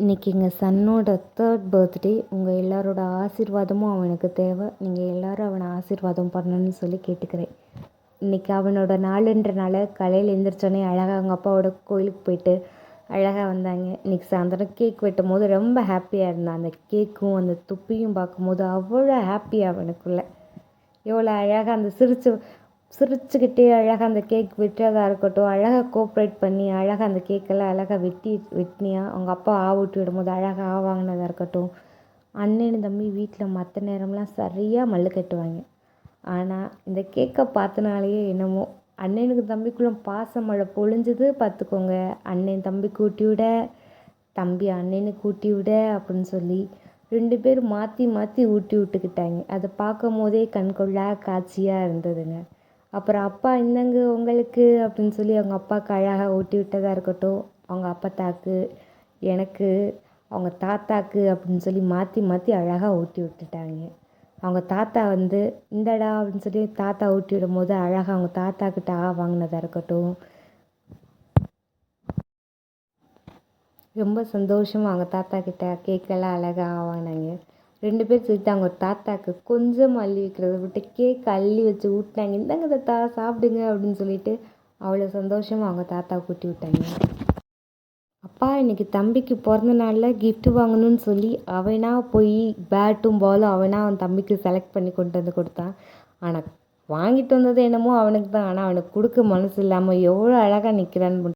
இன்றைக்கி எங்கள் சன்னோட third birthday உங்கள் எல்லாரோட ஆசீர்வாதமும் அவனுக்கு தேவை. நீங்கள் எல்லோரும் அவனை ஆசீர்வாதம் பண்ணணும்னு சொல்லி கேட்டுக்கிறேன். இன்றைக்கி அவனோட நாளுன்றனால காலையில் எழுந்திரிச்சோன்னே அழகாக அவங்க அப்பாவோட கோயிலுக்கு போயிட்டு அழகாக வந்தாங்க. இன்றைக்கி சாயந்தரம் கேக் வெட்டும் போது ரொம்ப ஹாப்பியாக இருந்தான். அந்த கேக்கும் அந்த துப்பியும் பார்க்கும்போது அவ்வளோ ஹாப்பி அவனுக்குள்ளே. எவ்வளோ அழகாக அந்த சிரிச்சு சிரிச்சுக்கிட்டே அழகாக அந்த கேக் வெட்டுறதா இருக்கட்டும் அழகாக கோஆப்ரேட் பண்ணி அழகாக அந்த கேக்கெல்லாம் அழகாக வெட்டி வெட்டினியா அவங்க அப்பா ஆ ஊட்டி விடும்போது அழகாக ஆ வாங்கினதா இருக்கட்டும். அண்ணன் தம்பி வீட்டில் மற்ற நேரம்லாம் சரியாக மல்லு கட்டுவாங்க. ஆனால் இந்த கேக்கை பார்த்தனாலேயே என்னமோ அண்ணனுக்கு தம்பிக்குள்ளே பாச மழை பொழிஞ்சது பார்த்துக்கோங்க அண்ணன் தம்பி கூட்டி விட தம்பி அண்ணனுக்கு கூட்டி விட அப்படின்னு சொல்லி ரெண்டு பேரும் மாற்றி மாற்றி ஊட்டி விட்டுக்கிட்டாங்க. அதை பார்க்கும் போதே கண்கொள்ளா காட்சியாக இருந்ததுங்க. அப்புறம் அப்பா இந்தாங்க உங்களுக்கு அப்படின்னு சொல்லி அவங்க அப்பாவுக்கு அழகாக ஊட்டி விட்டதாக இருக்கட்டும். அவங்க அப்பத்தாக்கு எனக்கு அவங்க தாத்தாக்கு அப்படின்னு சொல்லி மாற்றி மாற்றி அழகாக ஊட்டி விட்டுட்டாங்க. அவங்க தாத்தா வந்து இந்தடா அப்படின்னு சொல்லி தாத்தா ஊட்டி விடும்போது அழகாக அவங்க தாத்தா கிட்ட ஆ வாங்கினதாக இருக்கட்டும். ரொம்ப சந்தோஷமாக அவங்க தாத்தா கிட்ட கேக்கெல்லாம் அழகாக வாங்கினாங்க. ரெண்டு பேர் சேர்த்து அவங்க தாத்தாக்கு கொஞ்சம் அள்ளி வைக்கிறத விட்டு கேக் அள்ளி வச்சு ஊட்டினாங்க. இந்தாங்க தாத்தா சாப்பிடுங்க அப்படின்னு சொல்லிட்டு அவ்வளோ சந்தோஷமாக அவங்க தாத்தா கூட்டி விட்டாங்க. அப்பா இன்றைக்கி தம்பிக்கு பிறந்த நாளில் கிஃப்ட் வாங்கணும்னு சொல்லி அவனா போய் பேட்டும் பாலும் அவனா அவன் தம்பிக்கு செலக்ட் பண்ணி கொண்டு வந்து கொடுத்தான். ஆனால் வாங்கிட்டு வந்தது என்னமோ அவனுக்கு தான். ஆனால் அவனுக்கு கொடுக்க மனசு இல்லாமல் எவ்வளோ அழகாக நிற்கிறான்னு